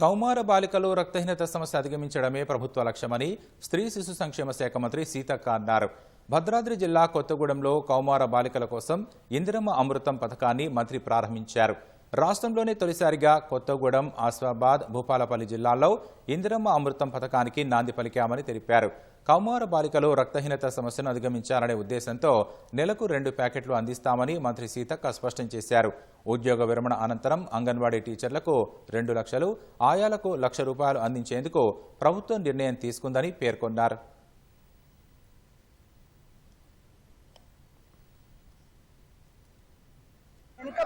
కౌమార బాలికలు రక్తహీనత సమస్య అధిగమించడమే ప్రభుత్వ లక్ష్యమని స్త్రీ శిశు సంక్షేమ శాఖ మంత్రి సీతక్క అన్నారు. భద్రాద్రి జిల్లా కొత్తగూడెంలో కౌమార బాలికల కోసం ఇందిరమ్మ అమృతం పథకాన్ని మంత్రి ప్రారంభించారు. రాష్ట్రంలోనే తొలిసారిగా కొత్తగూడెం ఆసిఫాబాద్ భూపాలపల్లి జిల్లాల్లో ఇందిరమ్మ అమృతం పథకానికి నాంది పలికామని తెలిపారు. కౌమార బాలికలు రక్తహీనత సమస్యను అధిగమించాలనే ఉద్దేశంతో నెలకు రెండు ప్యాకెట్లు అందిస్తామని మంత్రి సీతక్క స్పష్టం చేశారు. ఉద్యోగ విరమణ అనంతరం అంగన్వాడీ టీచర్లకు రెండు లక్షలు ఆయాలకు లక్ష రూపాయలు అందించేందుకు ప్రభుత్వం నిర్ణయం తీసుకుందని పేర్కొన్నారు.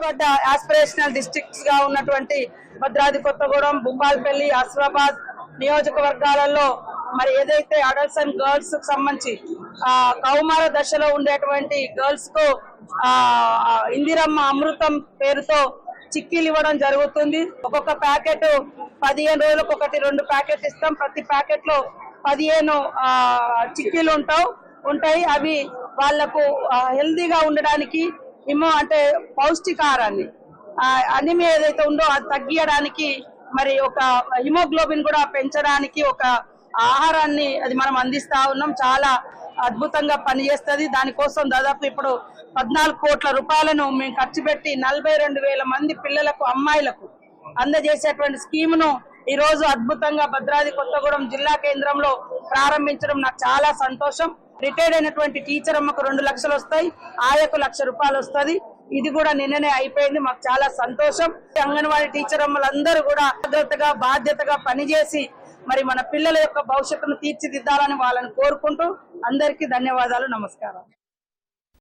వెనుకబడ్డ ఆస్పిరేషనల్ డిస్ట్రిక్ట్స్గా ఉన్నటువంటి భద్రాద్రి కొత్తగూడెం భూపాల్పల్లి ఆసిఫాబాద్ నియోజకవర్గాలలో మరి ఏదైతే అడల్ట్స్ అండ్ గర్ల్స్కు సంబంధించి ఆ, కౌమార దశలో ఉండేటువంటి గర్ల్స్కు ఆ, ఇందిరమ్మ అమృతం పేరుతో చిక్కీలు ఇవ్వడం జరుగుతుంది. ఒక్కొక్క ప్యాకెట్ పదిహేను రోజులకు ఒకటి రెండు ప్యాకెట్ ఇస్తాం. ప్రతి ప్యాకెట్లో పదిహేను ఆ, చిక్కీలు ఉంటావు ఉంటాయి. అవి వాళ్ళకు హెల్దీగా ఉండడానికి ఏమో అంటే పౌష్టికాహారాన్ని ఆ, అనిమియా ఏదైతే ఉందో అది తగ్గియడానికి మరి ఒక హిమోగ్లోబిన్ కూడా పెంచడానికి ఒక ఆహారాన్ని అది మనం అందిస్తా ఉన్నాం. చాలా అద్భుతంగా పనిచేస్తుంది. దానికోసం దాదాపు ఇప్పుడు పద్నాలుగు కోట్ల రూపాయలను మేము ఖర్చు పెట్టి నలభై రెండు వేల మంది పిల్లలకు అమ్మాయిలకు అందజేసేటువంటి స్కీమ్ను ఈ రోజు అద్భుతంగా భద్రాద్రి కొత్తగూడెం జిల్లా కేంద్రంలో ప్రారంభించడం నాకు చాలా సంతోషం. రిటైర్డ్ అయినటువంటి టీచర్ అమ్మకు రెండు లక్షలు వస్తాయి ఆయకు లక్ష రూపాయలు వస్తుంది. ఇది కూడా నిన్ననే అయిపోయింది మాకు చాలా సంతోషం. అంగన్వాడీ టీచర్ అమ్మలందరూ కూడా జాగ్రత్తగా బాధ్యతగా పనిచేసి మరి మన పిల్లల యొక్క భవిష్యత్తును తీర్చిదిద్దాలని వాళ్ళని కోరుకుంటూ అందరికీ ధన్యవాదాలు నమస్కారం.